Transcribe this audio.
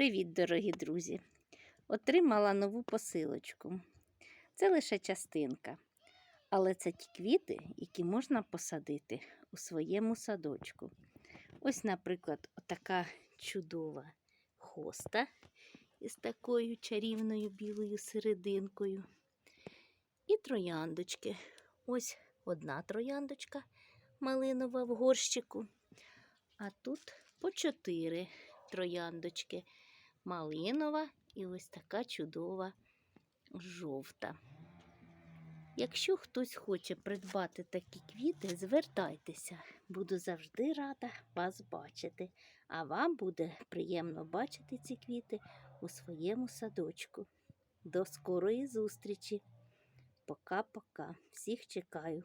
Привіт, дорогі друзі! Отримала нову посилочку. Це лише частинка, але це ті квіти, які можна посадити у своєму садочку. Ось, наприклад, така чудова хоста із такою чарівною білою серединкою. І трояндочки. Ось одна трояндочка малинова в горщику. А тут по чотири трояндочки. Малинова і ось така чудова жовта. Якщо хтось хоче придбати такі квіти, звертайтеся. Буду завжди рада вас бачити. А вам буде приємно бачити ці квіти у своєму садочку. До скорої зустрічі! Пока-пока. Всіх чекаю.